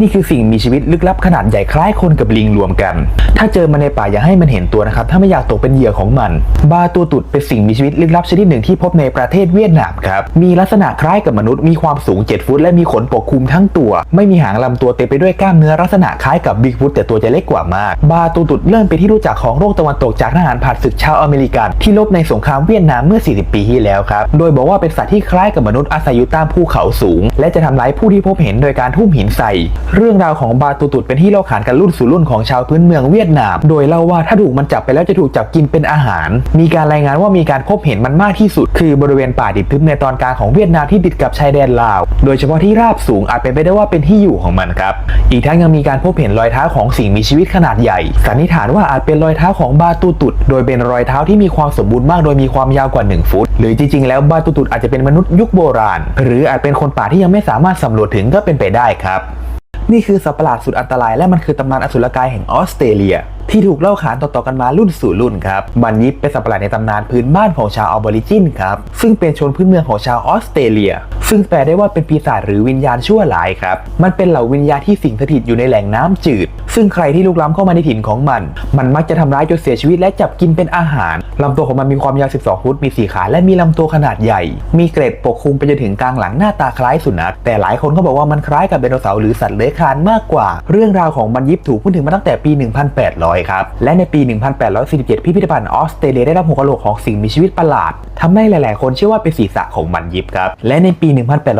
นี่คือสิ่งมีชีวิตลึกลับขนาดใหญ่คล้ายคนกับลิงรวมกัน ถ้าเจอมันในป่าอย่าให้มันเห็นตัวนะครับ ถ้าไม่อยากตกเป็นเหยื่อของมัน บาตัวตุดเป็นสิ่งมีชีวิตลึกลับชนิดหนึ่งที่พบในประเทศเวียดนามครับ มีลักษณะคล้ายกับมนุษย์มีความสูง 7 ฟุต และมีขนปกคลุมทั้งตัว ไม่มีหางลำตัวเต็มไปด้วยกล้ามเนื้อลักษณะคล้ายกับบิ๊กฟุตแต่ตัวจะเล็กกว่ามาก บาตัวตุดเริ่มเป็นที่รู้จักของโลกตะวันตกจากทหารผ่านศึกชาวอเมริกันที่ลบในสงครามเวียดนามเมื่อ 40 ปีที่แล้วครับ โดยบอกว่าเป็นสัตว์ที่คล้ายกับมนุษย์อาศัยอยู่ตามภูเขาสูง และจะทำร้ายผู้ที่พบเห็นโดยการทุ่มหินใส่เรื่องราวของบาตูตุดเป็นที่เล่าขานกันรุ่นสู่รุ่นของชาวพื้นเมืองเวียดนาม โดยเล่าว่าถ้าถูกมันจับไปแล้วจะถูกจับกินเป็นอาหาร มีการรายงานว่ามีการพบเห็นมันมากที่สุด คือบริเวณป่าดิบทึบในตอนกลางของเวียดนามที่ติดกับชายแดนลาว โดยเฉพาะที่ราบสูงอาจเป็นไปได้ว่าเป็นที่อยู่ของมันครับ อีกทั้งยังมีการพบเห็นรอยเท้าของสิ่งมีชีวิตขนาดใหญ่ สันนิษฐานว่าอาจเป็นรอยเท้าของบาตูตุด โดยเป็นรอยเท้าที่มีความสมบูรณ์มากโดยมีความยาวกว่า 1 ฟุต หรือจริงๆ แล้วบาตูตุดอาจจะเป็นมนุษย์ยุคโบราณ หรืออาจเป็นคนป่าที่ยังไม่สามารถสำรวจถึงก็เป็นไปได้ครับ นี่คือสัตว์ประหลาดสุดอันตรายและมันคือตำนานอสุรกายแห่งออสเตรเลียที่ถูกเล่าขานต่อๆกันมารุ่นสู่รุ่นครับมันยิปเป็นสัตว์ประหลาดในตำนานพื้นบ้านของชาวออบอริจินครับซึ่งเป็นชนพื้นเมืองของชาวออสเตรเลีย ซึ่งแปลได้ว่าเป็นปีศาจหรือวิญญาณชั่วร้ายครับมันเป็นเหล่าวิญญาณที่สิงสถิตอยู่ในแหล่งน้ำจืด ซึ่งใครที่ลุกล้ำเข้ามาในถิ่นของมัน มันมักจะทำร้ายจนเสียชีวิตและจับกินเป็นอาหารลำตัวของมันมีความยาว 12 ฟุตมีสีขาและมีลำตัวขนาดใหญ่ มีเกรดปกคลุมไปจนถึงกลางหลังหน้าตาคล้ายสุนัขแต่หลายคนก็บอกว่ามันคล้ายกับไดโนเสาร์หรือสัตว์เลื้อยคลานมากกว่า เรื่องราวของมันยิปถูกพูดถึงมาตั้งแต่ปี 1800ครับ และในปี 1847 พิพิธภัณฑ์ออสเตรเลียได้รับหัวกะโหลกของสิ่งมีชีวิตประหลาดทำให้หลาย ๆ คนเชื่อว่าเป็นศีรษะของมันยิปครับ และในปี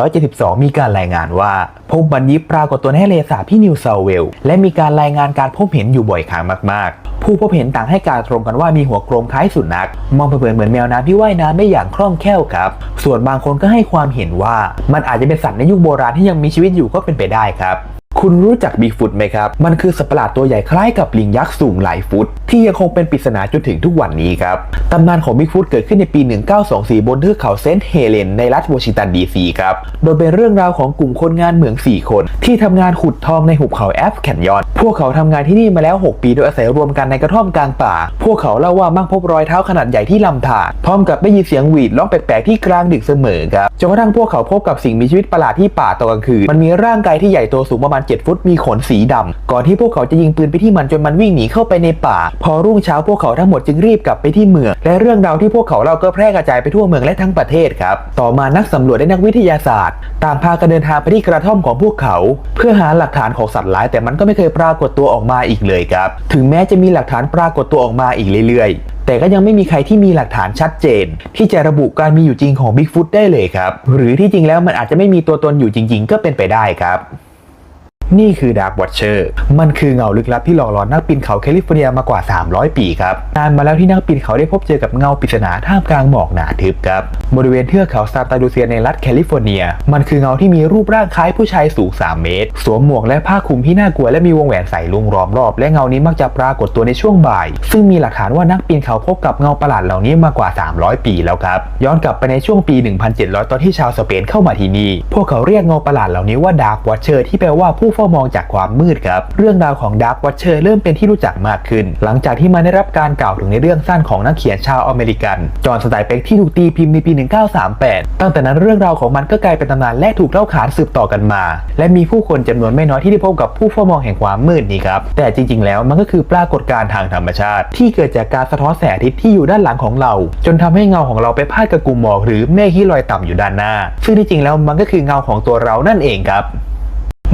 1872 มีการรายงานว่าพบมันยิปปรากฏตัวในทะเลสาบที่นิวเซาเวล และมีการรายงานการพบเห็นอยู่บ่อยครั้งมาก ๆ ผู้พบเห็นต่างให้การตรงกันว่ามีหัวโกลมคล้ายสุนัข มองเผินๆเหมือนแมวน้ำที่ว่ายน้ำได้อย่างคล่องแคล่วครับ ส่วนบางคนก็ให้ความเห็นว่ามันอาจจะเป็นสัตว์ในยุคโบราณที่ยังมีชีวิตอยู่ก็เป็นไปได้ครับ คุณรู้จักบิ๊กฟุตไหมครับ มันคือสัตว์ประหลาดตัวใหญ่คล้ายกับลิงยักษ์สูงหลายฟุต ที่ยังคงเป็นปริศนาจนถึงทุกวันนี้ครับ ตำนานของบิ๊กฟุตเกิดขึ้นในปี 1924 บนเทือกเขาเซนต์เฮเลนในรัฐวอชิงตันดีซีครับ โดยเป็นเรื่องราวของกลุ่มคนงานเหมือง 4 คน ที่ทำงานขุดทองในหุบเขาแอฟแคนยอน พวกเขาทำงานที่นี่มาแล้ว 6 ปีโดยอาศัยรวมกันในกระท่อมกลางป่า พวกเขาเล่าว่ามักพบรอยเท้าขนาดใหญ่ที่ลำธารพร้อมกับได้ยินเสียงหวีดร้องแปลกๆที่กลางดึกเสมอครับจนกระทั่งพวกเขาพบกับสิ่งมีชีวิตประหลาดที่ป่าตอนกลางคืนมันมีร่างกายที่ใหญ่โตสูงประมาณ7 ฟุตมีขนสีดำก่อนที่พวกเขาจะยิงปืนไปที่มันจนมันวิ่งหนีเข้าไปในป่า พอรุ่งเช้าพวกเขาทั้งหมดจึงรีบกลับไปที่เมือง และเรื่องราวที่พวกเขาเล่าก็แพร่กระจายไปทั่วเมืองและทั้งประเทศครับ ต่อมานักสำรวจและนักวิทยาศาสตร์ ต่างพากันเดินทางไปที่กระท่อมของพวกเขา เพื่อหาหลักฐานของสัตว์ร้าย แต่มันก็ไม่เคยปรากฏตัวออกมาอีกเลยครับ ถึงแม้จะมีหลักฐานปรากฏตัวออกมาอีกเรื่อยๆแต่ก็ยังไม่มีใครที่มีหลักฐานชัดเจน ที่จะระบุการมีอยู่จริงของบิ๊กฟุตได้เลยครับ หรือที่จริงแล้วมันอาจจะไม่มีตัวตนอยู่จริง ๆ ก็เป็นไปได้ครับ นี่คือดาร์ w ว t เชอร์มันคือเงาลึกลับที่หลอกหลอนนักปีนเขาแคลิฟอร์เนียมากว่า 300 ปีครับนานมาแล้วที่นักปีนเขาได้พบเจอกับเงาปริศนาท่ามกลางหมอกหนาทึบครับบริเวณเทือกเขาซานตาลูเซียในรัฐแคลิฟอร์เนีย มันคือเงาที่มีรูปร่างคล้ายผู้ชายสูง 3 เมตร สวมหมวกและผ้าคลุมที่น่ากลัวและมีวงแหวนใส่ลุงล้อมรอบ และเงานี้มักจะปรากฏตัวในช่วงบ่าย ซึ่งมีหลักฐานว่านักปีนเขาพบกับเงาประหลาดเหล่านี้มากว่า 300 ปีแล้วครับย้อนกลับไปในช่วงปี 1700 ตอนที่ชาวสเปนเข้ามาที่นี่พวกเขาเรียกเงาประหลาดเหล่านี้ว่าดาร์ w ว t เชอร์ที่แปลว่าผู้เฝ้ามองจากความมืดครับ เรื่องราวของดาร์ w ว t เชอร์เริ่มเป็นที่รู้จักมากขึ้น หลังจากที่มันได้รับการกล่าวถึงในเรื่องสั้นของนักเขียนชาวอเมริกัน จอห์นสไตน์เป็กที่ถูกตีพิมพ์ในปี 1938 ตั้งแต่นั้นเรื่องราวของมันก็กลายเป็นตำนานและถูกเล่าขานสืบต่อกันมา และมีผู้คนจำนวนไม่น้อยที่ได้พบกับผู้เฝ้ามองแห่งความมืดนี้ครับ แต่จริง ๆ แล้วมันก็คือปรากฏการณ์ทางธรรมชาติ ที่เกิดจากการสะท้อนแสงอาทิตย์ที่อยู่ด้านหลังของเรา จนทำให้เงาของเราไปพาดกับกลุ่มหมอกหรือเมฆที่ลอยต่ำอยู่ด้านหน้า ซึ่งที่จริงแล้วมันก็คือเงาของตัวเรานั่นเองครับ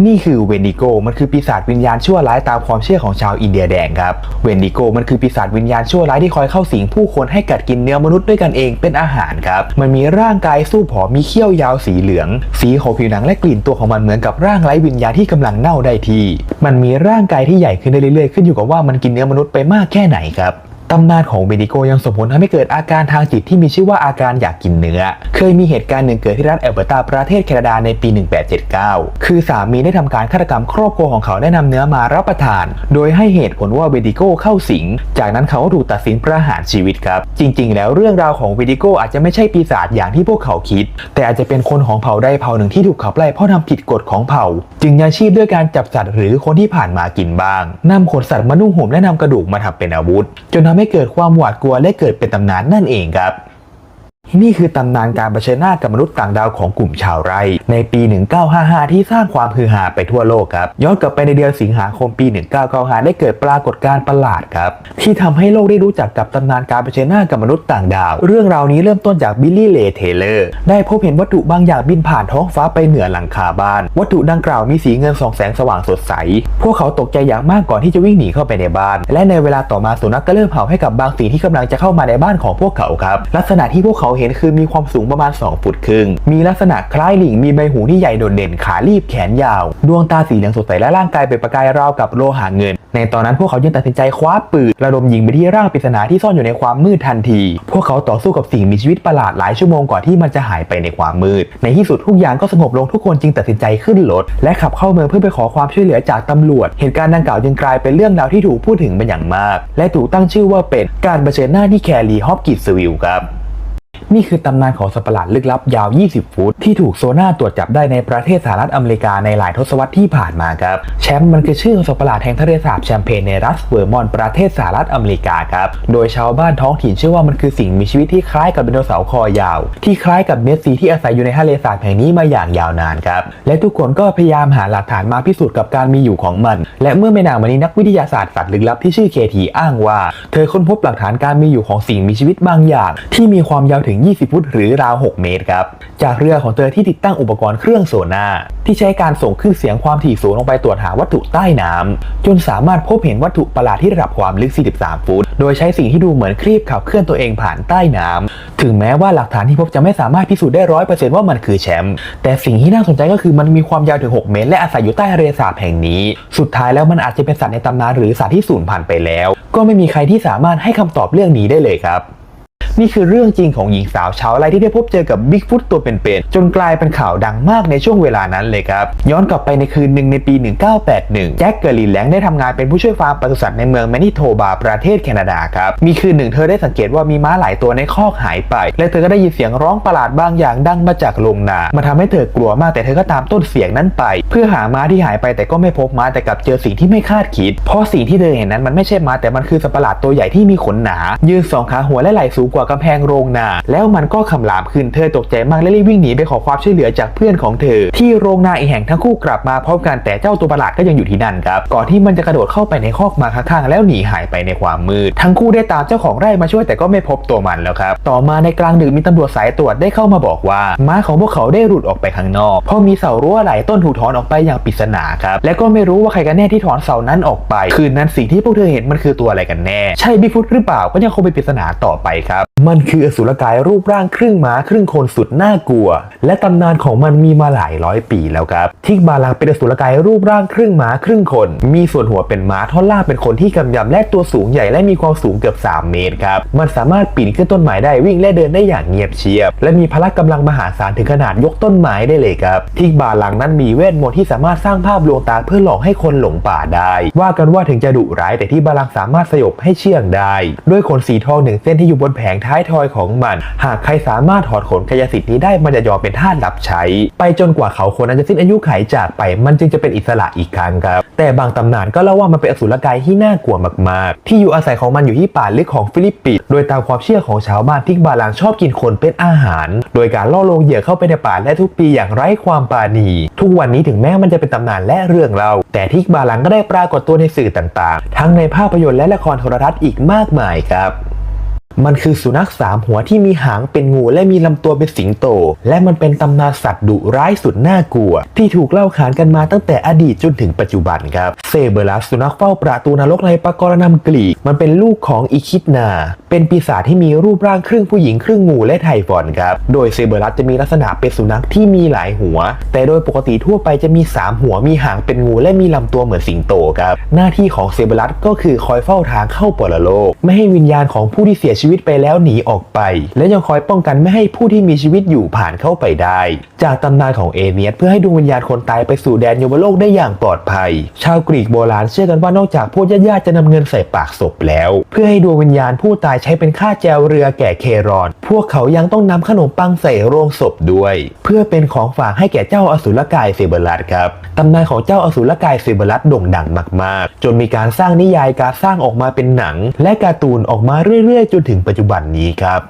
นี่คือเวนดิโกมันคือปีศาจวิญญาณชั่วร้ายตามความเชื่อของชาวอินเดียแดงครับ เวนดิโกมันคือปีศาจวิญญาณชั่วร้ายที่คอยเข้าสิงผู้คนให้กัดกินเนื้อมนุษย์ด้วยกันเองเป็นอาหารครับ มันมีร่างกายสู้ผอมมีเขี้ยวยาวสีเหลือง สีของผิวหนังและกลิ่นตัวของมันเหมือนกับร่างไร้วิญญาณที่กำลังเน่าได้ที มันมีร่างกายที่ใหญ่ขึ้นเรื่อยๆขึ้นอยู่กับว่ามันกินเนื้อมนุษย์ไปมากแค่ไหนครับ ตำนานของเบนิโกยังส่งผลทำให้เกิดอาการทางจิตที่มีชื่อว่าอาการอยากกินเนื้อ เคยมีเหตุการณ์หนึ่งเกิดที่รัฐแอลเบอร์ตาประเทศแคนาดาในปี 1879 คือสามีได้ทำการฆาตกรรมครอบครัวของเขาได้นำเนื้อมารับประทาน โดยให้เหตุผลว่าเบดิโกเข้าสิง จากนั้นเขาถูกตัดสินประหารชีวิตครับ จริง ๆ แล้วเรื่องราวของเบดิโกอาจจะไม่ใช่ปีศาจอย่างที่พวกเขาคิด แต่อาจจะเป็นคนของเผ่าใดเผ่าหนึ่งที่ถูกขับไล่เพราะทำผิดกฎของเผ่า จึงยังชีพด้วยการจับสัตว์หรือคนที่ผ่านมากินบ้างนำขนสัตว์มานุ่งห่มและนำกระดูกมาทำเป็นอาวุธ จนทำให้เกิดความหวาดกลัวและเกิดเป็นตำนานนั่นเองครับ นี่คือตำนานการเผชิญหน้ากับมนุษย์ต่างดาวของกลุ่มชาวไร่ ในปี 1955 ที่สร้างความฮือฮาไปทั่วโลกครับ ย้อนกลับไปในเดือนสิงหาคมปี 1995 ได้เกิดปรากฏการณ์ประหลาดครับ ที่ทำให้โลกได้รู้จักกับตำนานการเผชิญหน้ากับมนุษย์ต่างดาว เรื่องราวนี้เริ่มต้นจากบิลลี่เลเทเลอร์ ได้พบเห็นวัตถุบางอย่างบินผ่านท้องฟ้าไปเหนือหลังคาบ้าน วัตถุดังกล่าวมีสีเงินสองแสงสว่างสดใส พวกเขาตกใจอย่างมากก่อนที่จะวิ่งหนีเข้าไปในบ้าน และในเวลาต่อมาสุนัขก็เริ่มเห่าให้กับบางสิ่งที่กำลังจะเข้ามาในบ้านของพวกเขาครับ ลักษณะที่พวกเขาเห็นคือมีความสูงประมาณ 2 ฟุตครึ่ง มีลักษณะคล้ายลิง มีใบหูที่ใหญ่โดดเด่น ขาลีบแขนยาว ดวงตาสีเหลืองสดใสและร่างกายเป็นประกายราวกับโลหะเงิน ในตอนนั้นพวกเขาจึงตัดสินใจคว้าปืนระดมยิงไปที่ร่างปริศนาที่ซ่อนอยู่ในความมืดทันที พวกเขาต่อสู้กับสิ่งมีชีวิตประหลาดหลายชั่วโมงก่อนที่มันจะหายไปในความมืด ในที่สุดทุกอย่างก็สงบลงทุกคนจึงตัดสินใจขึ้นรถและขับเข้าเมืองเพื่อไปขอความช่วยเหลือจากตำรวจ เหตุการณ์ดังกล่าวจึงกลายเป็นเรื่องราวที่ถูกพูดถึงเป็นอย่างมาก และถูกตั้งชื่อว่าเป็นการเผชิญหน้าที่แครีฮอปกิสวิลครับ นี่คือตำนานของสัตว์ประหลาดลึกลับยาว 20 ฟุต ที่ถูกโซน่าตรวจจับได้ในประเทศสหรัฐอเมริกาในหลายทศวรรษที่ผ่านมาครับ แชมป์มันคือชื่อของสัตว์ประหลาดแห่งทะเลสาบแชมเปญในรัฐเวอร์มอนต์ประเทศสหรัฐอเมริกาครับ โดยชาวบ้านท้องถิ่นเชื่อว่ามันคือสิ่งมีชีวิตที่คล้ายกับไดโนเสาร์คอยาว ที่คล้ายกับเมสซีที่อาศัยอยู่ในทะเลสาบแห่งนี้มาอย่างยาวนานครับ และทุกคนก็พยายามหาหลักฐานมาพิสูจน์กับการมีอยู่ของมัน และเมื่อไม่นานมานี้นักวิทยาศาสตร์สัตว์ลึกลับที่ชื่อเคทีอ้างว่า เธอค้นพบหลักฐานการมีอยู่ของสิ่งมีชีวิตบางอย่าง ที่มีความยาวถึง20 ฟุต หรือราว 6 เมตรครับ จากเรือของเธอที่ติดตั้งอุปกรณ์เครื่องโซน่าที่ใช้การส่งคลื่นเสียงความถี่สูงลงไปตรวจหาวัตถุใต้น้ำจนสามารถพบเห็นวัตถุประหลาดที่ระดับความลึก 43 ฟุต โดยใช้สิ่งที่ดูเหมือนครีบขับเคลื่อนตัวเองผ่านใต้น้ำถึงแม้ว่าหลักฐานที่พบจะไม่สามารถพิสูจน์ได้ร้อยเปอร์เซ็นต์ว่ามันคือแชมป์แต่สิ่งที่น่าสนใจก็คือมันมีความยาวถึง 6 เมตร และอาศัยอยู่ใต้ทะเลสาบแห่งนี้ สุดท้ายแล้วมันอาจจะเป็นสัตว์ในตำนานหรือสัตว์ที่สูญพันธุ์ไปแล้ว ก็ไม่มีใครที่สามารถให้คำตอบเรื่องนี้ได้เลยครับ นี่คือเรื่องจริงของหญิงสาวชาวไร่ที่ได้พบเจอกับบิ๊กฟุตตัวเป็นๆจนกลายเป็นข่าวดังมากในช่วงเวลานั้นเลยครับ ย้อนกลับไปในคืนหนึ่งในปี 1981 แจ็คเกอร์ลินแลงได้ทำงานเป็นผู้ช่วยฟาร์มปศุสัตว์ในเมืองแมนิโทบา ประเทศแคนาดาครับ มีคืนหนึ่งเธอได้สังเกตว่ามีม้าหลายตัวในคอกหายไป และเธอก็ได้ยินเสียงร้องประหลาดบางอย่างดังมาจากโรงนา มาทำให้เธอกลัวมากแต่เธอก็ตามต้นเสียงนั้นไป เพื่อหาม้าที่หายไปแต่ก็ไม่พบม้าแต่กลับเจอสิ่งที่ไม่คาดคิด เพราะสิ่งที่เธอเห็นนั้นมันไม่ใช่ม้าแต่มันคือสัตว์ประหลาดตัวใหญ่ที่มีขนหนา ยืนสองขาหัวและไหล่สูงกว่ากำแพงโรงนา แล้วมันก็คำรามขึ้นเธอตกใจมากและรีบวิ่งหนีไปขอความช่วยเหลือจากเพื่อนของเธอ ที่โรงนาอีกแห่งทั้งคู่กลับมาพร้อมกันแต่เจ้าตัวประหลาดก็ยังอยู่ที่นั่นครับก่อนที่มันจะกระโดดเข้าไปในคอกมาข้างๆแล้วหนีหายไปในความมืด ทั้งคู่ได้ตามเจ้าของไร่มาช่วยแต่ก็ไม่พบตัวมันแล้วครับต่อมาในกลางดึกมีตำรวจสายตรวจได้เข้ามาบอกว่า ม้าของพวกเขาได้หลุดออกไปข้างนอกเพราะมีเสารั้วหลายต้นถูกถอนออกไปอย่างปริศนาครับและก็ไม่รู้ว่าใครกันแน่ที่ถอนเสานั้นออกไป คืนนั้นสิ่งที่พวกเธอเห็นมันคือตัวอะไรกันแน่ ใช่บิ๊กฟุตหรือเปล่าก็ยังคงเป็นปริศนาต่อไปครับมันคืออสุรกายรูปร่างครึ่งม้าครึ่งคนสุดน่ากลัว และตำนานของมันมีมาหลายร้อยปีแล้วครับทิกบาลังเป็นอสุรกายรูปร่างครึ่งม้าครึ่งคน มีส่วนหัวเป็นม้าท่อนล่างเป็นคนที่กำยำและตัวสูงใหญ่และมีความสูงเกือบ 3 เมตรครับมันสามารถปีนขึ้นต้นไม้ได้วิ่งและเดินได้อย่างเงียบเชียบ และมีพละกำลังมหาศาลถึงขนาดยกต้นไม้ได้เลยครับทิกบาลังนั้นมีเวทมนต์ที่สามารถสร้างภาพลวงตาเพื่อหลอกให้คนหลงป่าได้ ว่ากันว่าถึงจะดุร้ายแต่ที่บาลังสามารถสยบให้เชื่องได้ ด้วยขนสีทองหนึ่งเส้นที่อยู่บนแผงท้ายทอยของมัน หากใครสามารถถอดขนกายสิทธิ์นี้ได้มันจะยอมเป็นทาสรับใช้ ไปจนกว่าเขาคนนั้นจะสิ้นอายุขัยจากไป มันจึงจะเป็นอิสระอีกครั้งครับ แต่บางตำนานก็เล่าว่ามันเป็นอสุรกายที่น่ากลัวมากๆ ที่อยู่อาศัยของมันอยู่ที่ป่าลึกของฟิลิปปินส์โดยตามความเชื่อของชาวบ้านทิกบาลังชอบกินคนเป็นอาหาร โดยการล่อลวงเหยื่อเข้าไปในป่าและทุกปีอย่างไร้ความปราณี ทุกวันนี้ถึงแม้มันจะเป็นตำนานและเรื่องเล่าแต่ทิกบาลังก็ได้ปรากฏตัวในสื่อต่างๆ ทั้งในภาพยนตร์และละครโทรทัศน์อีกมากมายครับ มันคือสุนัขสามหัวที่มีหางเป็นงูและมีลำตัวเป็นสิงโต และมันเป็นตำนานสัตว์ดุร้ายสุดน่ากลัว ที่ถูกเล่าขานกันมาตั้งแต่อดีตจนถึงปัจจุบันครับเซเบอรัสสุนัขเฝ้าประตูนรกในปกรณำกรีกมันเป็นลูกของอีคิดนา เป็นปีศาจที่มีรูปร่างครึ่งผู้หญิงครึ่งงูและไทฟอนครับโดยเซเบอรัสจะมีลักษณะเป็นสุนัขที่มีหลายหัว แต่โดยปกติทั่วไปจะมี 3 หัวมีหางเป็นงูและมีลำตัวเหมือนสิงโตครับหน้าที่ของเซเบอรัสก็คือคอยเฝ้าทางเข้าปรโลก ไม่ให้วิญญาณของผู้ที่เสียชีวิตีวิตไปแล้วหนีออกไป และยังคอยป้องกันไม่ให้ผู้ที่มีชีวิตอยู่ผ่านเข้าไปได้ จากตำนานของเอเนียสเพื่อให้ดวงวิญญาณคนตายไปสู่แดนยมโลกได้อย่างปลอดภัย ชาวกรีกโบราณเชื่อกันว่านอกจากพวกญาติๆจะนำเงินใส่ปากศพแล้ว เพื่อให้ดวงวิญญาณผู้ตายใช้เป็นค่าแจวเรือแก่เครอน พวกเขายังต้องนำขนมปังใส่โรงศพด้วย เพื่อเป็นของฝากให้แก่เจ้าอสุรกายเซเบรัสครับตำนานของเจ้าอสุรกายเซเบรัสโด่งดังมาก ๆ จนมีการสร้างนิยายการสร้างออกมาเป็นหนัง และการ์ตูนออกมาเรื่อยๆ จนถึงงปัจจุบันนี้ครับ